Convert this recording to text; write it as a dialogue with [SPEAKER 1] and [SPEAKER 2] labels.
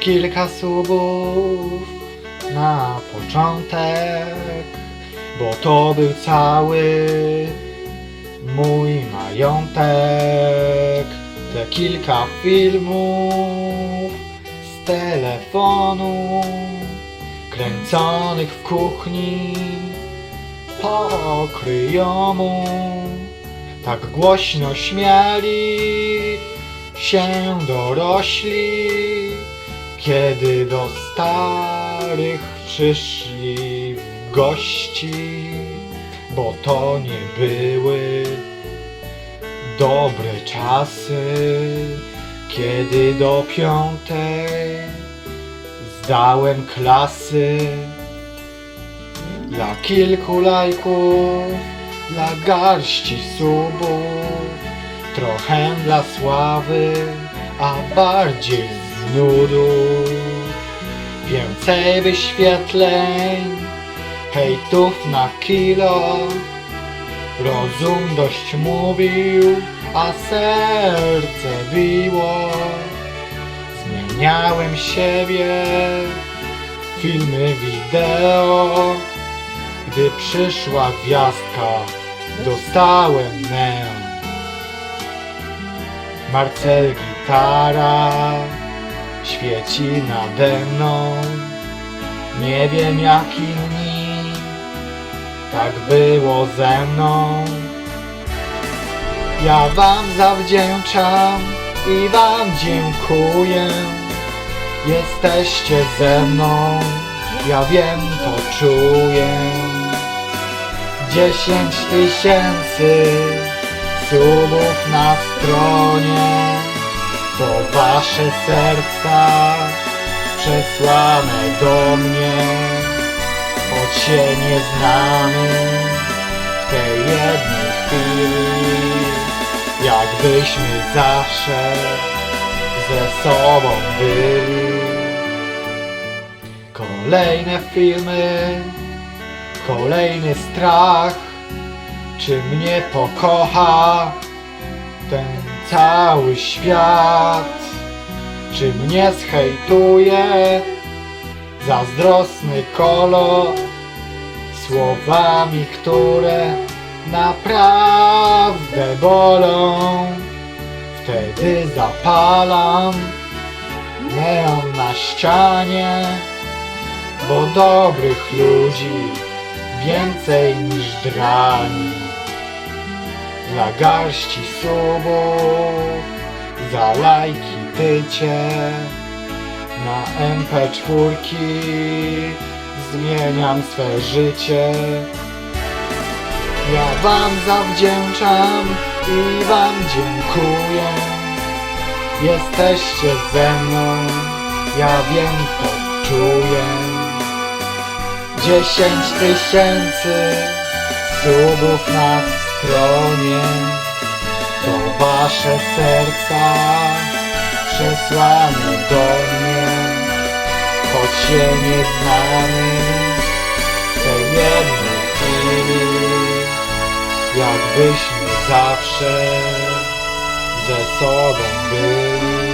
[SPEAKER 1] kilka subów na początek, bo to był cały mój majątek. Te kilka filmów z telefonu, kręconych w kuchni pokryjomu. Tak głośno śmiali się dorośli, kiedy do starych przyszli gości, bo to nie były dobre czasy, kiedy do piątej zdałem klasy. Dla kilku lajków, dla garści subów, trochę dla sławy, a bardziej nudu. Więcej wyświetleń, hejtów na kilo, rozum dość mówił, a serce biło. Zmieniałem siebie, filmy wideo. Gdy przyszła gwiazdka, dostałem neon. Marcel gitara świeci nade mną. Nie wiem jak inni, tak było ze mną. Ja wam zawdzięczam i wam dziękuję. Jesteście ze mną, ja wiem to czuję. Dziesięć tysięcy subów na stronie To wasze serca przesłane do mnie. Choć się nie znamy w tej jednej chwili Jakbyśmy zawsze ze sobą byli. Kolejne filmy Kolejny strach, czy mnie pokocha ten cały świat, czy mnie zhejtuje zazdrosny kolor słowami, które naprawdę bolą. Wtedy zapalam neon na ścianie, bo dobrych ludzi więcej niż drani. Dla garści subów, za lajki tycie, na MP4 zmieniam swe życie. Ja wam zawdzięczam i wam dziękuję. Jesteście ze mną, ja wiem to czuję. Dziesięć tysięcy subów na stronie To wasze serca przesłane do mnie. Choć się nie znamy w tej jednej chwili Jakbyśmy zawsze ze sobą byli